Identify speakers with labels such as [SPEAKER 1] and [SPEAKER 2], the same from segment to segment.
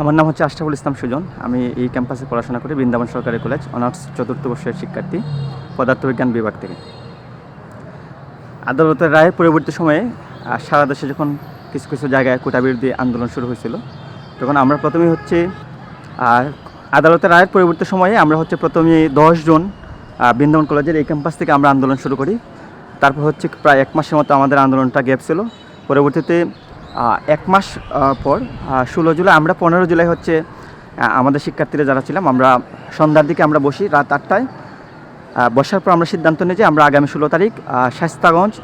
[SPEAKER 1] আমার নাম হচ্ছে আশরাফুল ইসলাম সুজন। আমি এই ক্যাম্পাসে পড়াশোনা করি বৃন্দাবন সরকারি কলেজ অনার্স চতুর্থ বর্ষের শিক্ষার্থী পদার্থবিজ্ঞান বিভাগ থেকে। আদালতের রায়ের পরবর্তী সময়ে সারা দেশে যখন কিছু কিছু জায়গায় কোটা বিরোধী আন্দোলন শুরু হয়েছিল তখন আমরা প্রথমেই হচ্ছে আদালতের রায়ের পরবর্তী সময়ে আমরা হচ্ছে প্রথমে দশ জন আহ, বৃন্দাবন কলেজের এই ক্যাম্পাস থেকে আমরা আন্দোলন শুরু করি। তারপর হচ্ছে প্রায় এক মাসের মতো আমাদের আন্দোলনটা গ্যাপ ছিল। পরবর্তীতে এক মাস পর ষোলো জুলাই, আমরা পনেরো জুলাই হচ্ছে আমাদের শিক্ষার্থীরা যারা ছিলাম, আমরা সন্ধ্যার দিকে আমরা বসি, রাত আটটায়। বসার পর আমরা সিদ্ধান্ত নিই যে আমরা আগামী ষোলো তারিখ শাস্তাগঞ্জ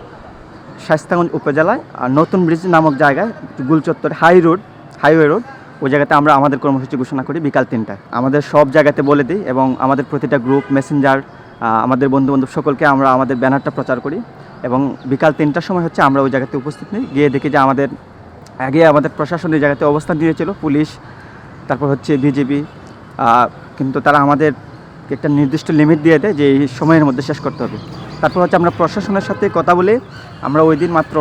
[SPEAKER 1] শাস্তাগঞ্জ উপজেলায় নতুন ব্রিজ নামক জায়গায়, গুলচত্বর হাই রোড, হাইওয়ে রোড ওই জায়গাতে আমরা আমাদের কর্মসূচি ঘোষণা করি বিকাল তিনটায়। আমাদের সব জায়গাতে বলে দিই এবং আমাদের প্রতিটা গ্রুপ, মেসেঞ্জার আমাদের বন্ধু বান্ধব সকলকে আমরা আমাদের ব্যানারটা প্রচার করি এবং বিকাল তিনটার সময় হচ্ছে আমরা ওই জায়গাতে উপস্থিত নিই। গিয়ে দেখি যে আমাদের আগে আমাদের প্রশাসন এই জায়গাতে অবস্থান দিয়েছিল পুলিশ, তারপর হচ্ছে বিজেপি কিন্তু তারা আমাদের একটা নির্দিষ্ট লিমিট দিয়ে দেয় যে এই সময়ের মধ্যে শেষ করতে হবে। তারপর হচ্ছে আমরা প্রশাসনের সাথে কথা বলে আমরা ওই দিন মাত্র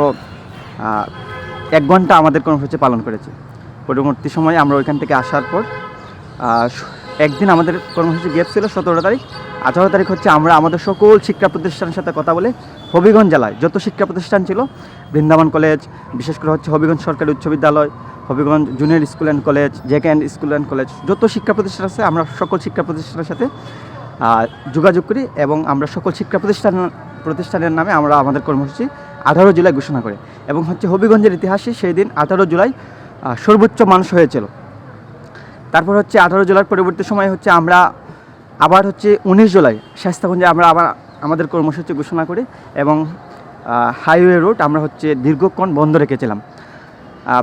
[SPEAKER 1] এক ঘণ্টা আমাদের কর্মসূচি পালন করেছি। পরবর্তী সময়ে আমরা ওইখান থেকে আসার পর একদিন আমাদের কর্মসূচি গ্যাপ ছিল সতেরো তারিখ আঠারো তারিখ হচ্ছে আমরা আমাদের সকল শিক্ষা প্রতিষ্ঠানের সাথে কথা বলে হবিগঞ্জ জেলায় যত শিক্ষা প্রতিষ্ঠান ছিল, বৃন্দাবন কলেজ, বিশেষ করে হচ্ছে হবিগঞ্জ সরকারি উচ্চ বিদ্যালয়, Habiganj junior school and college JK and school and college যত শিক্ষা প্রতিষ্ঠান আছে আমরা সকল শিক্ষা প্রতিষ্ঠানের সাথে যোগাযোগ করি এবং আমরা সকল শিক্ষা প্রতিষ্ঠান, প্রতিষ্ঠানের নামে আমরা আমাদের কর্মসূচি আঠারো জুলাই ঘোষণা করি এবং হচ্ছে হবিগঞ্জের ইতিহাসে সেই দিন আঠারো জুলাই সর্বোচ্চ মানুষ হয়েছিল। তারপর হচ্ছে আঠারো জুলাইয়ের পরবর্তী সময় হচ্ছে আমরা আবার হচ্ছে উনিশ জুলাই স্বাস্থ্যগঞ্জে আমরা আবার আমাদের কর্মসূচি ঘোষণা করি এবং হাইওয়ে রোড আমরা হচ্ছে দীর্ঘক্ষণ বন্ধ রেখেছিলাম।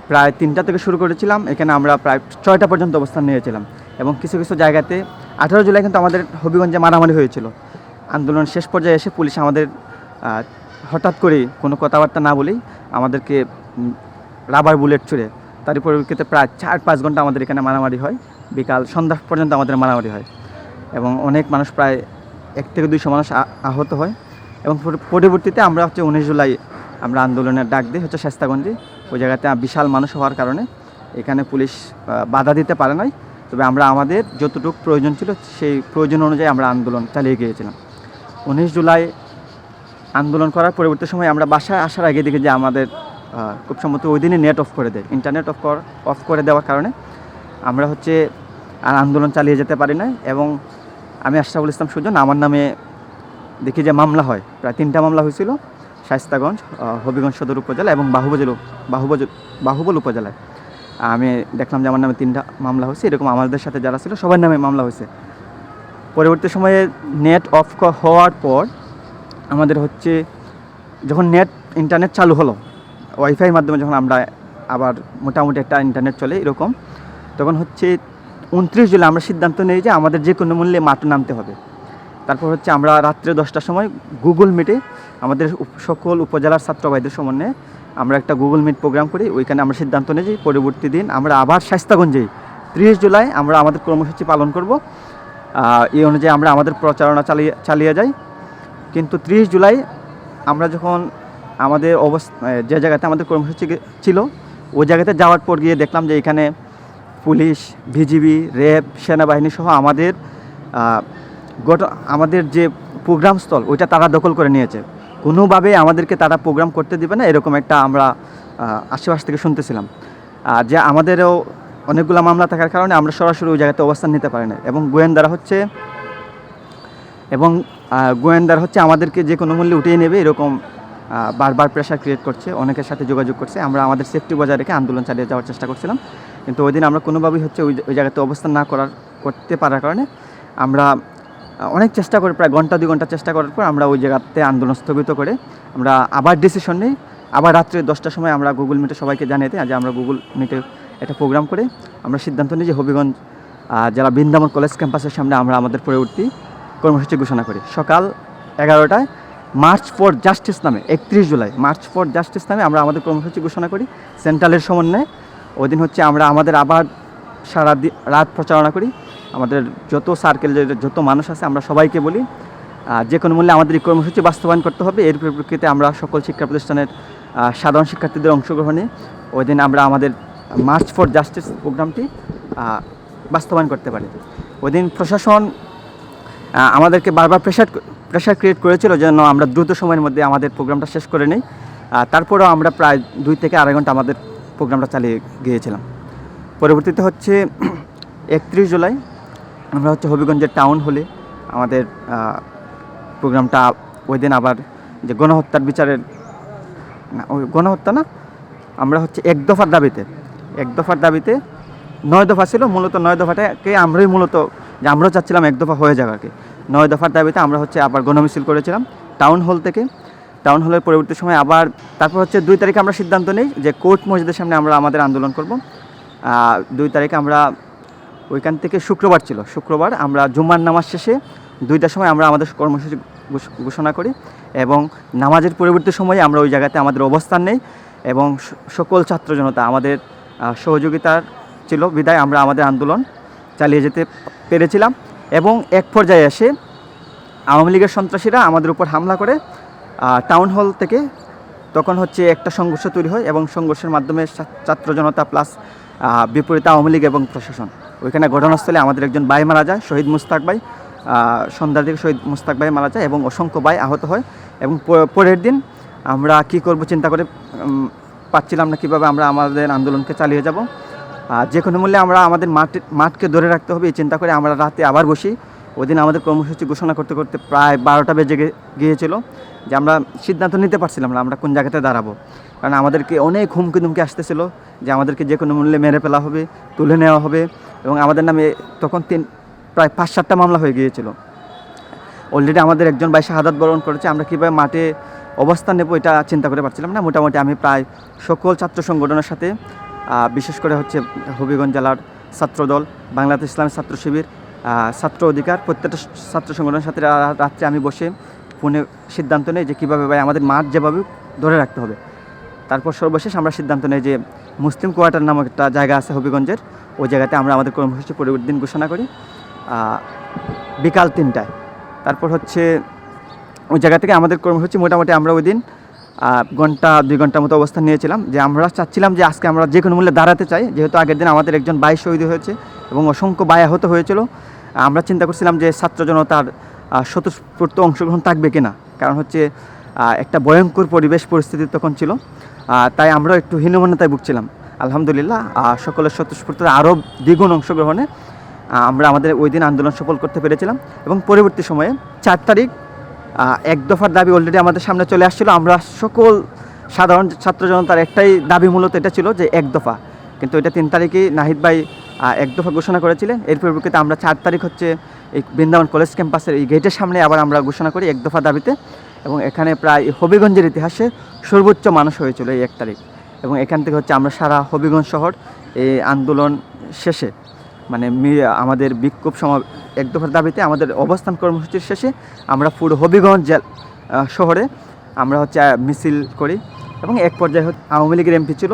[SPEAKER 1] প্রায় তিনটা থেকে শুরু করেছিলাম, এখানে আমরা প্রায় ছয়টা পর্যন্ত অবস্থান নিয়েছিলাম এবং কিছু কিছু জায়গাতে আঠারো জুলাই কিন্তু আমাদের হবিগঞ্জে মারামারি হয়েছিল। আন্দোলন শেষ পর্যায়ে এসে পুলিশ আমাদের হঠাৎ করে কোনো কথাবার্তা না বলেই আমাদেরকে রাবার বুলেট ছুড়ে তার পরিপ্রেক্ষিতে প্রায় চার পাঁচ ঘণ্টা আমাদের এখানে মারামারি হয়। বিকাল সন্ধ্যা পর্যন্ত আমাদের মারামারি হয়। এবং অনেক মানুষ প্রায় এক থেকে দুইশো মানুষ আহত হয়। এবং পর- পরবর্তীতে আমরা হচ্ছে উনিশ জুলাই আমরা আন্দোলনের ডাক দিই হচ্ছে শাস্তাগঞ্জে ওই জায়গাতে বিশাল মানুষ হওয়ার কারণে এখানে পুলিশ বাধা দিতে পারে নাই। তবে আমরা আমাদের যতটুকু প্রয়োজন ছিল সেই প্রয়োজন অনুযায়ী আমরা আন্দোলন চালিয়ে গিয়েছিলাম। উনিশ জুলাই আন্দোলন করার পরবর্তী সময় আমরা বাসায় আসার আগে দেখি যে আমাদের খুব সম্ভবত ওই দিনই নেট অফ করে দেয়। ইন্টারনেট অফ অফ করে দেওয়ার কারণে আমরা হচ্ছে আন্দোলন চালিয়ে যেতে পারি না এবং আমি আশরাফুল ইসলাম সুজন, আমার নামে দেখি যে মামলা হয়। প্রায় তিনটা মামলা হয়েছিল শায়স্তাগঞ্জ হবিগঞ্জ সদর উপজেলা এবং বাহুবজল বাহুবজ বাহুবল উপজেলায়। আমি দেখলাম যে আমার নামে তিনটা মামলা হয়েছে, এরকম আমাদের সাথে যারা ছিল সবার নামে মামলা হয়েছে। পরবর্তী সময়ে নেট অফ হওয়ার পর আমাদের হচ্ছে যখন নেট, ইন্টারনেট চালু হলো, ওয়াইফাইয়ের মাধ্যমে যখন আমরা আবার মোটামুটি একটা ইন্টারনেট চলে এরকম, তখন হচ্ছে উনত্রিশ জুলাই আমরা সিদ্ধান্ত নেই যে আমাদের যে কোনো মূল্যে মাঠে নামতে হবে। তারপর হচ্ছে আমরা রাত্রে দশটার সময় গুগল মিটে আমাদের সকল উপজেলার ছাত্র ভাইদের সমন্বয়ে আমরা একটা গুগল মিট প্রোগ্রাম করি। ওইখানে আমরা সিদ্ধান্ত নিই যে পরবর্তী দিন আমরা আবার শাস্তাগঞ্জেই ত্রিশ জুলাই আমরা আমাদের কর্মসূচি পালন করব। এই অনুযায়ী আমরা আমাদের প্রচারণা চালিয়ে চালিয়ে যাই। কিন্তু ত্রিশ জুলাই আমরা যখন আমাদের অবস্থা যে জায়গাতে আমাদের কর্মসূচি ছিল, ওই জায়গাতে যাওয়ার পর গিয়ে দেখলাম যে এখানে পুলিশ ভিজিবি র্যাব, সেনাবাহিনী সহ আমাদের আমাদের যে প্রোগ্রাম স্থল, ওইটা তারা দখল করে নিয়েছে। কোনোভাবে আমাদেরকে তারা প্রোগ্রাম করতে দিবে না, এরকম একটা আমরা আশেপাশ থেকে শুনতেছিলাম। আর যে আমাদেরও অনেকগুলো মামলা থাকার কারণে আমরা সরাসরি ওই জায়গাতে অবস্থান নিতে পারি না এবং গোয়েন্দারা হচ্ছে, এবং গোয়েন্দার হচ্ছে আমাদেরকে যে কোনো মূল্যে উঠিয়ে নেবে, এরকম বারবার প্রেশার ক্রিয়েট করছে, অনেকের সাথে যোগাযোগ করছে। আমরা আমাদের সেফটি বজায় রেখে আন্দোলন চালিয়ে যাওয়ার চেষ্টা করছিলাম। কিন্তু ওই দিন আমরা কোনোভাবেই হচ্ছে ওই ওই জায়গাতে অবস্থান না করার, করতে পারার কারণে আমরা অনেক চেষ্টা করে, প্রায় ঘণ্টা দুই ঘণ্টা চেষ্টা করার পর আমরা ওই জায়গাতে আন্দোলন স্থগিত করে আমরা আবার ডিসিশন নিই। আবার রাত্রে দশটার সময় আমরা গুগল মিটে সবাইকে জানিয়ে দিই যে আমরা গুগল মিটে একটা প্রোগ্রাম করে আমরা সিদ্ধান্ত নিই যে হবিগঞ্জ যারা বৃন্দাবন কলেজ ক্যাম্পাসের সামনে আমরা আমাদের পরবর্তী কর্মসূচি ঘোষণা করি। সকাল এগারোটায় মার্চ ফর জাস্টিস নামে, একত্রিশ জুলাই মার্চ ফর জাস্টিস নামে আমরা আমাদের কর্মসূচি ঘোষণা করি। সেন্ট্রালের সমন্বয়ে ওই দিন হচ্ছে আমরা আমাদের আবার সারা রাত প্রচারণা করি। আমাদের যত সার্কেলের যত মানুষ আছে, আমরা সবাইকে বলি। যে কোনো মূল্যে আমাদের এই কর্মসূচি বাস্তবায়ন করতে হবে। এর পরিপ্রেক্ষিতে আমরা সকল শিক্ষা প্রতিষ্ঠানের সাধারণ শিক্ষার্থীদের অংশগ্রহণে ওই দিন আমরা আমাদের মার্চ ফর জাস্টিস প্রোগ্রামটি বাস্তবায়ন করতে পারি। ওই দিন প্রশাসন আমাদেরকে বারবার প্রেশার প্রেশার ক্রিয়েট করেছিল যেন আমরা দ্রুত সময়ের মধ্যে আমাদের প্রোগ্রামটা শেষ করে নিই। তারপরেও আমরা প্রায় দুই থেকে আড়াই ঘণ্টা আমাদের প্রোগ্রামটা চালিয়ে গিয়েছিলাম। পরবর্তীতে হচ্ছে একত্রিশ জুলাই আমরা হচ্ছে হবিগঞ্জের টাউন হলে আমাদের প্রোগ্রামটা ওই দিন আবার যে গণহত্যার বিচারের, না, ওই গণহত্যা না, আমরা হচ্ছে এক দফার দাবিতে, এক দফার দাবিতে নয় দফা ছিল, মূলত নয় দফাটাকে আমরাই মূলত, যে আমরাও চাচ্ছিলাম এক দফা হয়ে যাবে আর কি। নয় দফার দাবিতে আমরা হচ্ছে আবার গণমিছিল করেছিলাম, টাউন হল থেকে টাউন হলের পরবর্তী সময় আবার, তারপর হচ্ছে দুই তারিখে আমরা সিদ্ধান্ত নিই যে কোর্ট মসজিদের সামনে আমরা আমাদের আন্দোলন করব। দুই তারিখে আমরা ওইখান থেকে শুক্রবার ছিল, শুক্রবার আমরা জুম্মার নামাজ শেষে দুইটার সময় আমরা আমাদের কর্মসূচি ঘোষ- ঘোষণা করি এবং নামাজের পরবর্তী সময়ে আমরা ওই জায়গাতে আমাদের অবস্থান নেই এবং সকল ছাত্র জনতা আমাদের সহযোগিতার ছিল, বিদায় আমরা আমাদের আন্দোলন চালিয়ে যেতে পেরেছিলাম এবং এক পর্যায়ে এসে আওয়ামী লীগের সন্ত্রাসীরা আমাদের উপর হামলা করে টাউন হল থেকে তখন হচ্ছে একটা সংঘর্ষ তৈরি হয় এবং সংঘর্ষের মাধ্যমে ছাত্র জনতা প্লাস বিপরীতে আওয়ামী লীগ এবং প্রশাসন। ওইখানে ঘটনাস্থলে আমাদের একজন ভাই মারা যায়, শহীদ মুস্তাক ভাই। সন্ধ্যার দিকে শহীদ মুস্তাক ভাই মারা যায় এবং অসংখ্য ভাই আহত হয় এবং পরের দিন আমরা কি করব চিন্তা করে পাচ্ছিলাম না কীভাবে আমরা আমাদের আন্দোলনকে চালিয়ে যাব। আর যে কোনো মূল্যে আমরা আমাদের মাঠ, মাঠকে ধরে রাখতে হবে, এই চিন্তা করে আমরা রাতে আবার বসি। ওই দিন আমাদের কর্মসূচি ঘোষণা করতে করতে প্রায় বারোটা বেজে গিয়েছিল। যে আমরা সিদ্ধান্ত নিতে পারছিলাম না আমরা কোন জায়গাতে দাঁড়াবো। কারণ আমাদেরকে অনেক হুমকি ধুমকি আসতেছিল যে আমাদেরকে যে কোনো মূল্যে মেরে ফেলা হবে, তুলে নেওয়া হবে এবং আমাদের নামে তখন তিন, প্রায় পাঁচ সাতটা মামলা হয়ে গিয়েছিল। অলরেডি আমাদের একজন ভাই শাহাদাত বরণ করেছে, আমরা কীভাবে মাঠে অবস্থান নেব এটা চিন্তা করে পারছিলাম না। মোটামুটি আমি প্রায় সকল ছাত্র সংগঠনের সাথে বিশেষ করে হচ্ছে হবিগঞ্জ জেলার ছাত্রদল, বাংলাদেশ ইসলামী ছাত্র শিবির ছাত্র অধিকার প্রত্যেকটা ছাত্র সংগঠনের সাথে রাত্রে আমি বসে ফোনে সিদ্ধান্ত নেই যে কীভাবে ভাই আমাদের মাঠ যেভাবে ধরে রাখতে হবে। তারপর সর্বশেষ আমরা সিদ্ধান্ত নেই যে মুসলিম কোয়ার্টার নামক একটা জায়গা আছে হবিগঞ্জের, ওই জায়গাতে আমরা আমাদের কর্মসূচি পরবর্তী দিন ঘোষণা করি বিকাল তিনটায়। তারপর হচ্ছে ওই জায়গা থেকে আমাদের কর্মসূচি মোটামুটি আমরা ওই দিন ঘণ্টা দুই ঘণ্টার মতো অবস্থান নিয়েছিলাম যে আমরা চাচ্ছিলাম যে আজকে আমরা যে কোনো মূল্যে দাঁড়াতে চাই। যেহেতু আগের দিন আমাদের একজন বাই শহীদ হয়েছে এবং অসংখ্য বাই আহত হয়েছিল, আমরা চিন্তা করছিলাম যে ছাত্র জনতার স্বতঃস্ফূর্ত অংশগ্রহণ থাকবে কিনা? কারণ হচ্ছে একটা ভয়ঙ্কর পরিবেশ পরিস্থিতি তখন ছিল। তাই আমরাও একটু হীনমন্যতায় ভুগছিলাম। আলহামদুলিল্লাহ সকলের স্বতঃস্ফূর্ত আরও দ্বিগুণ অংশগ্রহণে আমরা আমাদের ওই দিন আন্দোলন সফল করতে পেরেছিলাম। এবং পরবর্তী সময়ে চার তারিখ এক দফার দাবি অলরেডি আমাদের সামনে চলে আসছিল। আমরা সকল সাধারণ ছাত্র জনতার একটাই দাবি মূলত এটা ছিল যে এক দফা। কিন্তু এটা তিন তারিখেই নাহিদ ভাই এক দফা ঘোষণা করেছিলেন। এর পরিপ্রেক্ষিতে আমরা চার তারিখ হচ্ছে বৃন্দাবন কলেজ ক্যাম্পাসের এই গেটের সামনে আবার আমরা ঘোষণা করি এক দফা দাবিতে এবং এখানে প্রায় হবিগঞ্জের ইতিহাসে সর্বোচ্চ মানুষ হয়েছিল এই এক তারিখ। এবং এখান থেকে হচ্ছে আমরা সারা হবিগঞ্জ শহর এই আন্দোলন শেষে মানে আমাদের বিক্ষোভ সমা এক দফার দাবিতে আমাদের অবস্থান কর্মসূচির শেষে আমরা পুরো হবিগঞ্জ শহরে আমরা হচ্ছে মিছিল করি এবং এক পর্যায়ে আওয়ামী লীগের এমপি ছিল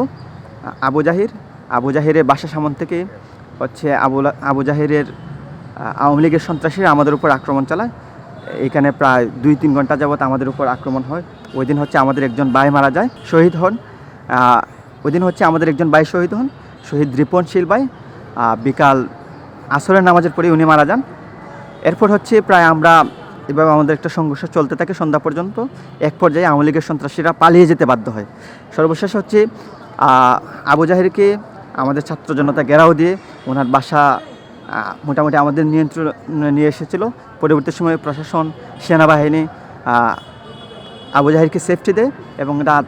[SPEAKER 1] আবু জাহির। আবু জাহিরের বাসা সামন থেকে হচ্ছে আবু আবু জাহিরের আওয়ামী লীগের সন্ত্রাসীরা আমাদের উপর আক্রমণ চালায়। এখানে প্রায় দুই তিন ঘণ্টা যাবৎ আমাদের উপর আক্রমণ হয়। ওই দিন হচ্ছে আমাদের একজন ভাই মারা যায়, শহীদ হন। ওই দিন হচ্ছে আমাদের একজন ভাই শহীদ হন, শহীদ রিপনশীল ভাই। বিকাল আসরের নামাজের পরে উনি মারা যান। এরপর হচ্ছে প্রায় আমরা এভাবে আমাদের একটা সংঘর্ষ চলতে থাকে সন্ধ্যা পর্যন্ত। এক পর্যায়ে আওয়ামী লীগের সন্ত্রাসীরা পালিয়ে যেতে বাধ্য হয়। সর্বশেষ হচ্ছে আবু জাহিরকে আমাদের ছাত্র জনতা ঘেরাও দিয়ে ওনার বাসা মোটামুটি আমাদের নিয়ন্ত্রণে নিয়ে এসেছিল। পরবর্তী সময়ে প্রশাসন, সেনাবাহিনী আবু জাহিরকে সেফটি দেয় এবং রাত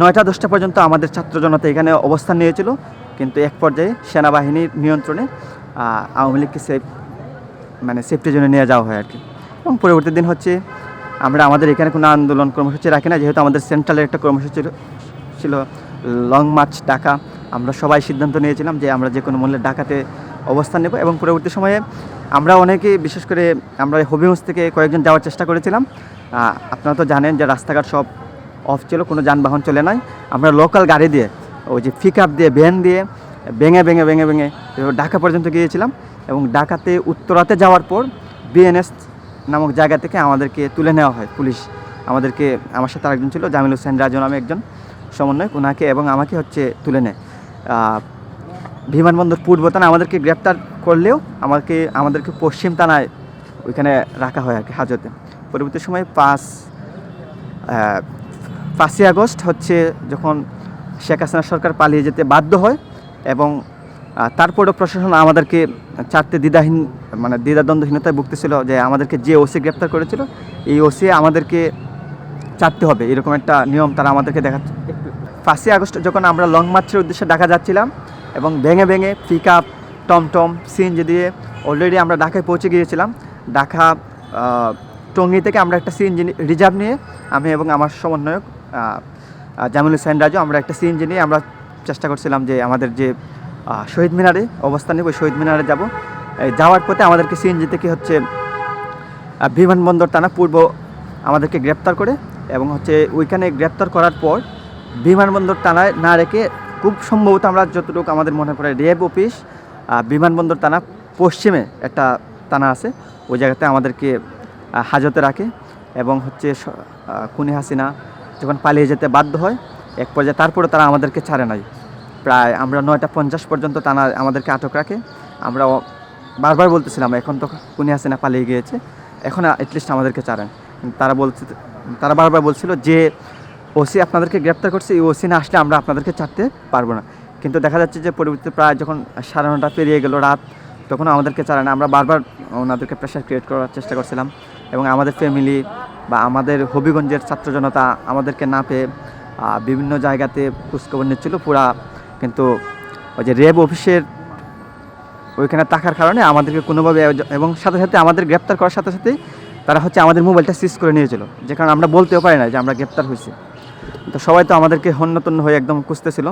[SPEAKER 1] নয়টা দশটা পর্যন্ত আমাদের ছাত্র জনতা এখানে অবস্থান নিয়েছিল। কিন্তু এক পর্যায়ে সেনাবাহিনীর নিয়ন্ত্রণে আওয়ামী লীগকে সেফ মানে সেফটির জন্য নিয়ে যাওয়া হয় আর কি এবং পরবর্তী দিন হচ্ছে আমরা আমাদের এখানে কোনো আন্দোলন কর্মসূচি রাখি না, যেহেতু আমাদের সেন্ট্রালের একটা কর্মসূচি ছিল লং মার্চ ডাকা আমরা সবাই সিদ্ধান্ত নিয়েছিলাম যে আমরা যে কোনো মূল্যে ডাকাতে অবস্থান নেব এবং পরবর্তী সময়ে আমরা অনেকে, বিশেষ করে আমরা হবিগঞ্জ থেকে কয়েকজন যাওয়ার চেষ্টা করেছিলাম। আপনারা তো জানেন যে রাস্তাঘাট সব অফ ছিল, কোনো যানবাহন চলে নাই। আমরা লোকাল গাড়ি দিয়ে, ওই যে পিক আপ দিয়ে ভ্যান দিয়ে, ভেঙে ভেঙে ভেঙে ভেঙে ঢাকা পর্যন্ত গিয়েছিলাম এবং ঢাকাতে উত্তরাতে যাওয়ার পর বিএনএস নামক জায়গা থেকে আমাদেরকে তুলে নেওয়া হয় পুলিশ। আমাদেরকে, আমার সাথে আরেকজন ছিল, জামিল হোসেন রাজু নামে একজন সমন্বয়ক ওনাকে এবং আমাকে হচ্ছে তুলে নেয়। বিমানবন্দর পূর্ব থানা আমাদেরকে গ্রেপ্তার করলেও আমাকে, আমাদেরকে পশ্চিম থানায় ওইখানে রাখা হয় আর কি হাজতে। পরবর্তী সময় পাঁচ পাঁচই আগস্ট হচ্ছে যখন শেখ হাসিনা সরকার পালিয়ে যেতে বাধ্য হয় এবং তারপরেও প্রশাসন আমাদেরকে চারটে দ্বিধাহীন মানে দ্বিধাদ্বন্দ্বহীনতায় ভুগতেছিল যে আমাদেরকে যে ওসি গ্রেপ্তার করেছিল, এই ওসি আমাদেরকে চারতে হবে। এরকম একটা নিয়ম তারা আমাদেরকে দেখাচ্ছে পাঁচই আগস্ট যখন আমরা লং মার্চের উদ্দেশ্যে ঢাকা যাচ্ছিলাম এবং ভেঙে ভেঙে পিক আপ টমটম, সিএনজি দিয়ে অলরেডি আমরা ঢাকায় পৌঁছে গিয়েছিলাম। ঢাকা টঙ্গী থেকে আমরা একটা সিএনজি রিজার্ভ নিয়ে আমি এবং আমার সমন্বয়ক জামিল হুসেন রাজু, আমরা একটা সিএনজি নিয়ে আমরা চেষ্টা করছিলাম যে আমাদের যে শহীদ মিনারে অবস্থান নেব ওই শহীদ মিনারে যাব। যাওয়ার পথে আমাদেরকে সিএনজি থেকে হচ্ছে বিমানবন্দর টানা পূর্ব আমাদেরকে গ্রেপ্তার করে এবং হচ্ছে ওইখানে গ্রেপ্তার করার পর বিমানবন্দর টানায় না রেখে খুব সম্ভবত আমরা যতটুকু আমাদের মনে পড়ে রেব অফিস বিমানবন্দর থানা, পশ্চিমে একটা থানা আছে, ওই জায়গাতে আমাদেরকে হাজতে রাখে এবং হচ্ছে খুনি হাসিনা যখন পালিয়ে যেতে বাধ্য হয়, এক পর্যায়ে তারপরে তারা আমাদেরকে ছাড়ে নাই। প্রায় আমরা নয়টা পঞ্চাশ পর্যন্ত তারা আমাদেরকে আটক রাখে। আমরা বারবার বলতেছিলাম, এখন তো খুনি হাসিনা পালিয়ে গিয়েছে, এখন অ্যাটলিস্ট আমাদেরকে ছাড়েন। তারা বলছে তারা বারবার বলছিল যে ওসি আপনাদেরকে গ্রেপ্তার করছে, এই ওসি না আসলে আমরা আপনাদেরকে ছাড়তে পারব না। কিন্তু দেখা যাচ্ছে যে পরবর্তীতে প্রায় যখন সাড়ে নটা পেরিয়ে গেল রাত তখন আমাদেরকে চালায় না। আমরা বারবার ওনাদেরকে প্রেশার ক্রিয়েট করার চেষ্টা করছিলাম এবং আমাদের ফ্যামিলি বা আমাদের হবিগঞ্জের ছাত্র জনতা আমাদেরকে না পেয়ে বিভিন্ন জায়গাতে খোঁজখবর নিচ্ছিল পুরা। কিন্তু ওই যে রেব অফিসের ওইখানে থাকার কারণে আমাদেরকে কোনোভাবে এবং সাথে সাথে আমাদের গ্রেপ্তার করার সাথে সাথে তারা হচ্ছে আমাদের মোবাইলটা সিজ করে নিয়েছিল। যে কারণে আমরা বলতেও পারি না যে আমরা গ্রেপ্তার হয়েছি। তো সবাই তো আমাদেরকে হন্যতন্য হয়ে একদম খুঁজতেছিল।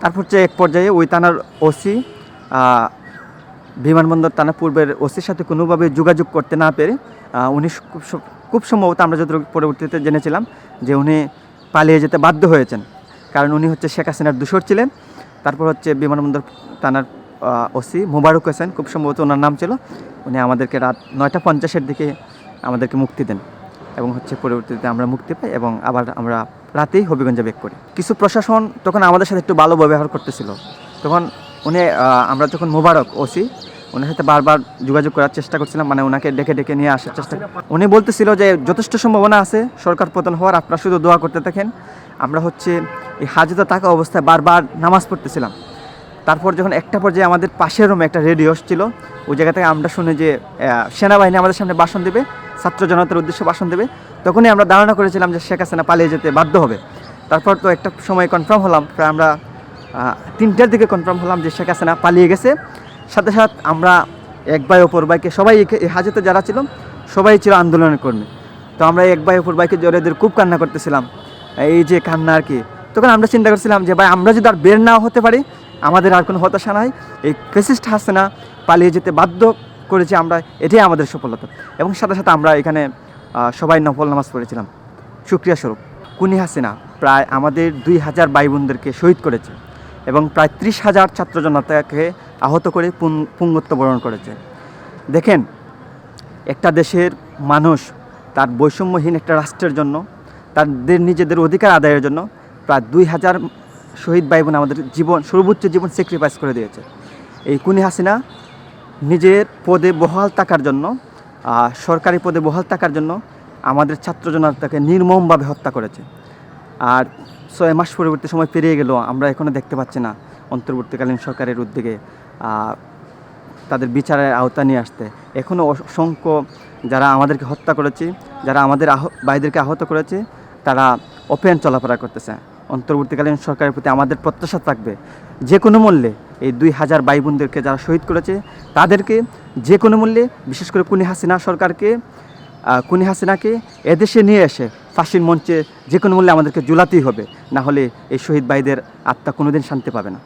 [SPEAKER 1] তারপর হচ্ছে এক পর্যায়ে ওই থানার ওসি বিমানবন্দর থানা পূর্বের ওসির সাথে কোনোভাবে যোগাযোগ করতে না পেরে উনি খুব খুব সম্ভবত আমরা যতটুকু পরবর্তীতে জেনেছিলাম যে উনি পালিয়ে যেতে বাধ্য হয়েছেন। কারণ উনি হচ্ছে শেখ হাসিনার দূষর ছিলেন। তারপর হচ্ছে বিমানবন্দর থানার ওসি মোবারক হোসেন, খুব সম্ভবত ওনার নাম ছিল। উনি আমাদেরকে রাত নয়টা পঞ্চাশের দিকে আমাদেরকে মুক্তি দেন। এবং হচ্ছে পরবর্তীতে আমরা মুক্তি পাই এবং আবার আমরা রাতেই হবিগঞ্জে বেক করি। কিছু প্রশাসন তখন আমাদের সাথে একটু ভালো ব্যবহার করতেছিল। তখন উনি আমরা যখন মোবারক ওসি ওনার সাথে বারবার যোগাযোগ করার চেষ্টা করছিলাম মানে ওনাকে ডেকে ডেকে নিয়ে আসার চেষ্টা। উনি বলতেছিল যে, যথেষ্ট সম্ভাবনা আছে, সরকার পতন হওয়ার, আপনারা শুধু দোয়া করতে থাকেন। আমরা হচ্ছে এই হাজতে থাকা অবস্থায় বারবার নামাজ পড়তেছিলাম। তারপর যখন একটা পর্যায়ে আমাদের পাশের রুমে একটা রেডিও ছিল ওই জায়গা থেকে আমরা শুনে যে সেনাবাহিনী আমাদের সামনে ভাষণ দেবে ছাত্র জনতার উদ্দেশ্যে ভাষণ দেবে। তখনই আমরা ধারণা করেছিলাম যে শেখ হাসিনা পালিয়ে যেতে বাধ্য হবে। তারপর তো একটা সময় কনফার্ম হলাম, প্রায় আমরা তিনটার দিকে কনফার্ম হলাম যে শেখ হাসিনা পালিয়ে গেছে। সাথে সাথে আমরা এক ভাই অপর ভাইকে, সবাই হাজতে যারা ছিল, সবাই ছিল আন্দোলনের কর্মী। তো আমরা এক ভাই অপর ভাইকে জোরে জোরে খুব কান্না করতেছিলাম। এই যে কান্না আর কি। তখন আমরা চিন্তা করছিলাম যে, ভাই, আমরা যদি আর বের না হতে পারি, আমাদের আর কোনো হতাশা নাই। এই ফেসিস্ট হাসিনা পালিয়ে যেতে বাধ্য করেছি, আমরা এটাই আমাদের সফলতা। এবং সাথে সাথে আমরা এখানে সবাই নফল নামাজ পড়েছিলাম। সুক্রিয়া স্বরূপ। কুনি হাসিনা প্রায় আমাদের দুই হাজার ভাই বোনদেরকে শহীদ করেছে এবং প্রায় ত্রিশ হাজার ছাত্র জনতাকে আহত করে পুঙ্গত্ব বরণ করেছে। দেখেন, একটা দেশের মানুষ তার বৈষম্যহীন একটা রাষ্ট্রের জন্য, তাদের নিজেদের অধিকার আদায়ের জন্য প্রায় দুই হাজার শহীদ ভাই বোন আমাদের জীবন, সর্বোচ্চ জীবন স্যাক্রিফাইস করে দিয়েছে। এই কুনি হাসিনা নিজের পদে বহাল থাকার জন্য সরকারি পদে বহাল থাকার জন্য আমাদের ছাত্র জনতাকে নির্মমভাবে হত্যা করেছে। আর ছয় মাস পরবর্তী সময় পেরিয়ে গেল, আমরা এখনও দেখতে পাচ্ছি না অন্তর্বর্তীকালীন সরকারের উদ্যোগে তাদের বিচারের আওতা নিয়ে আসতে। এখনও অসংখ্য যারা আমাদেরকে হত্যা করেছে, যারা আমাদের আহ, ভাইদেরকে আহত করেছে, তারা ওপেন চলাফেরা করতেছে। অন্তর্বর্তীকালীন সরকারের প্রতি আমাদের প্রত্যাশা থাকবে, যে কোনো মূল্যে এই দুই হাজার ভাই বোনদেরকে যারা শহীদ করেছে, তাদেরকে যে কোনো মূল্যে, বিশেষ করে কুনি হাসিনা সরকারকে কুনি হাসিনাকে এদেশে নিয়ে এসে ফাঁসির মঞ্চে যে কোনো মূল্যে আমাদেরকে জুলাতেই হবে। না হলে এই শহীদ ভাইদের আত্মা কোনোদিন শান্তি পাবে না।